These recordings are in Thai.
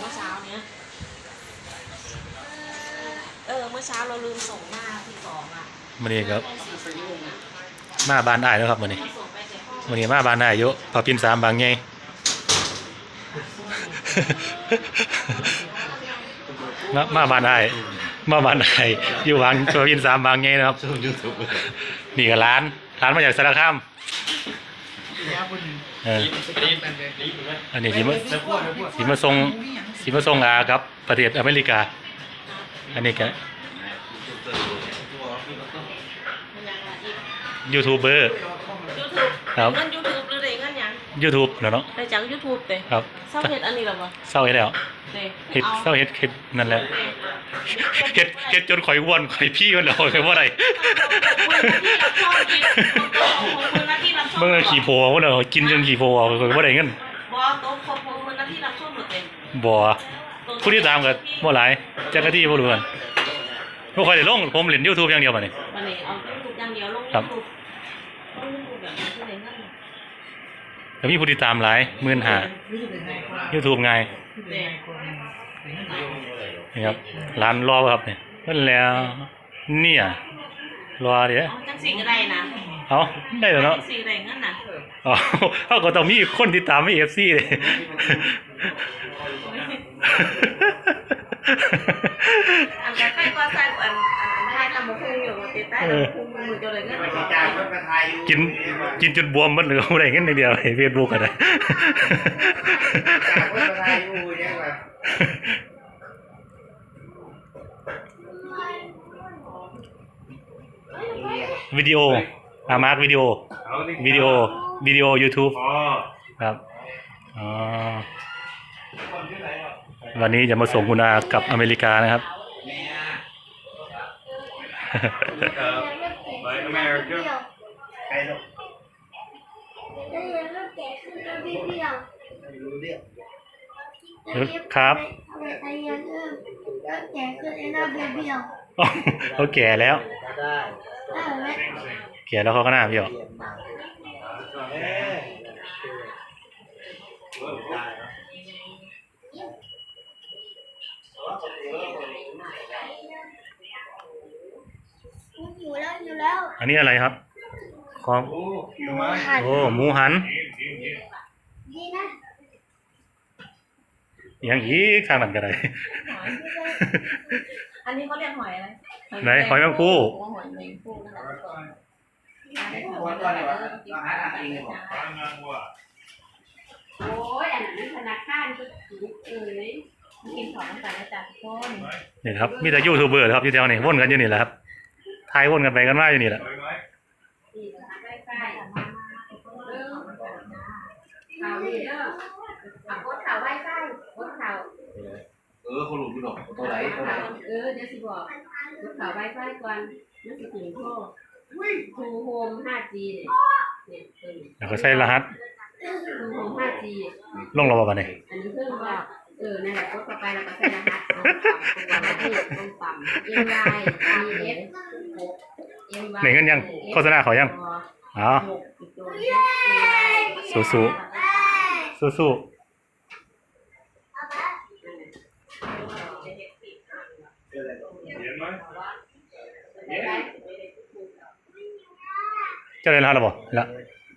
เมื่อเช้าเนี้ย เออ เมื่อเช้าเราลืมส่งหน้าที่สองอะมันนี่ครับห้องสี่ศูนย์หนึ่งอะมาบ้านได้แล้วครับมันนี่เราส่งไปแต่ห้องมันนี่มาบ้านได้อยู่พอพินสามบางไง มามาบ้านได้มาบ้านได้อยู่บางพอพินสามบางไงนะครับ ช่องยูทูบนี่ก็ร้านร้านมาจากสารคาม เอออันนี้ที่มาที่มาส่งที่มาส่งอาครับประเทศอเมริกา อันนี้ก็มันยังไงอีกยูทูบเบอร์ยูทูบครับเงินยูทูบหรือได้เงินยังยูทูบเนาะได้จากยูทูบเต้ครับเศร้าเห็ดอันนี้หรอวะเศร้าเฮ็ดแล้วเต้เฮ็ดอาเศร้าเฮ็ดเฮ็ดนั่นแหละเต้เฮ็ดเฮ็ดจนข่อยอ้วนข่อยพี่มันแล้วข่อยบ่ได้เบิ่ง แล้วขี่โพเอาเนาะกินจนขี่โพเอาข่อยบ่ได้เงินบอโต๊ะครบคนหน้าที่รับช่วงหมดเต็มบ่ผู้ที่ตามก็บ่หลายจักรที่บ่รู้กันบ่ค่อยได้ลงผมเล่น YouTube อย่างเดียวบัดนี้วันนี้เอายูทูบอย่างเดียวลงครัยูบทูบลงยูทูบแบบนี้ที่ไหนนั่นก็มีผู้ติดตามหลาย15 YouTube ง่ายเต้นี่ครับร้านรอบ่ครับเนี่ยเพิ่นแล้ว เนี่ยรอเด้อเอาจังสีก็ได้นะ เอ้าได้แล้วเนาะจังสีได้เงินน่ะอ๋อเขาก็ต้องมีคนติดตามมี FC เลยอันแต่ใครก็ใส่อันอันอันให้ตำบักหุ่งอยู่ติดใต้ตำบักหุ่งมือจะเลยเงินจากรถมาถ่ายอยู่กินกินจนบวมหมันเหลืออะไรเงี้ยในเดียวเฟซบุ๊กอะไรจากรถมาถ่ายอยู่เนี่ยแบบวิดีโอ อามาร์กวิดีโอวิดีโอวิดีโอ YouTube อ๋อครับอ๋อวันนี้จะมาส่งคุณอากลับอเมริกานะครับไปอเมริกาไปลูกได้ยินว่าแกคือตัวพี่เดียวไม่รู้เรื่องครับเอาไปไปยังเออแล้วแกคือไอ้หน้าเบี้ยวเบี้ยวเขาแก่แล้วได้ เออแล้วแก่แล้วเขาก็หน้าพี่หรอกเรียนมาเอ๊ะได้เนอะอยู่แล้วอยู่แล้วอันนี้อะไรครับของโอ้หนูหันโอ้หมูหันดีนะอย่างอีกข้างนั้นก็ได้อันนี้เขาเรียกหอยอะไรไหนหอยแมงภู่หอยแมงภู่นั่นแหละ วันก่อนเนี่ยว่าเราหาทางเองเลยบอกโอ้ยอันนั้นธนาคารก็ถูกเอ้ยกินของน้ำตาลนะจ๊ะทุกคนนี่ครับมีแต่ยูทูบเบอร์ครับอยู่แถวนี้วนกันอยู่นี่แหละครับทายวนกันไปกันมาอยู่นี่แหละนี่นะคะใกล้ๆมาเริ่มข่าวนี่เด้ออะโพสต์ข่าวไว้ใกล้โพสต์ข่าวเออเขาหลุดกูดอกตัวไหนตัวไหนเออเดี๋ยวสิบอกโพสต์ข่าวไว้ใกล้ก่อนมันสิถึงโทษ ทูโฮม 5G เนี่ยเนี่ยเออแล้วก็ใส่รหัสทูโฮม 5G ลงระบบอันนี้อันนี้เพิ่งบอกเออนั่นแหละกดเข้าไปแล้วก็ใส่รหัสลงต่ำตัวที่ลงต่ำ M Y E F 6 M Y ไหนเงินยังโฆษณาเขายังอ๋อหกอีกตัวสู้สู้สู้เจ้าได้รหัสหรือเปล่าละ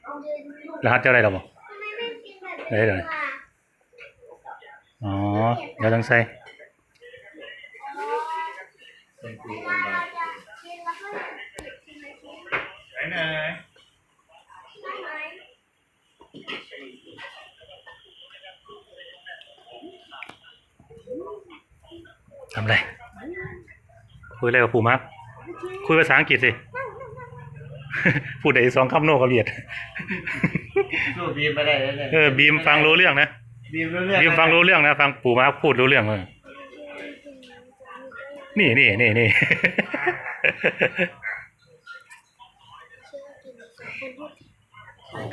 เอาเดินลูกรหัสเจ้าได้หรือเปล่าทำไมไม่กินแบบได้เลยนี้ล่ะอ๋อเดี๋ยวต้องใส่เป็นกูเวคนลาเดียวเราจะกินแล้วก็กินไปกินไหนไหนได้ไหมทำอะไร คุยอะไรกับปู่มักคุยภาษาอังกฤษสิ พูดได้สองคำโนกับเรียดสู้บีมไปได้เลยเออบีมฟังรู้เรื่องนะบีมรู้เรื่องบีมฟังรู้เรื่องนะฟังปู่มาพูดรู้เรื่องเลยนี่นี่นี่นี่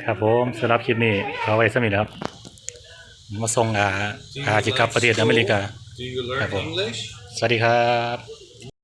ครับผมสำหรับคลิปนี้เอาไว้สมิธครับ มาส่งอาอาจิกลับประเทศอเมริกา Do you learn Apple. English? สวัสดีครับ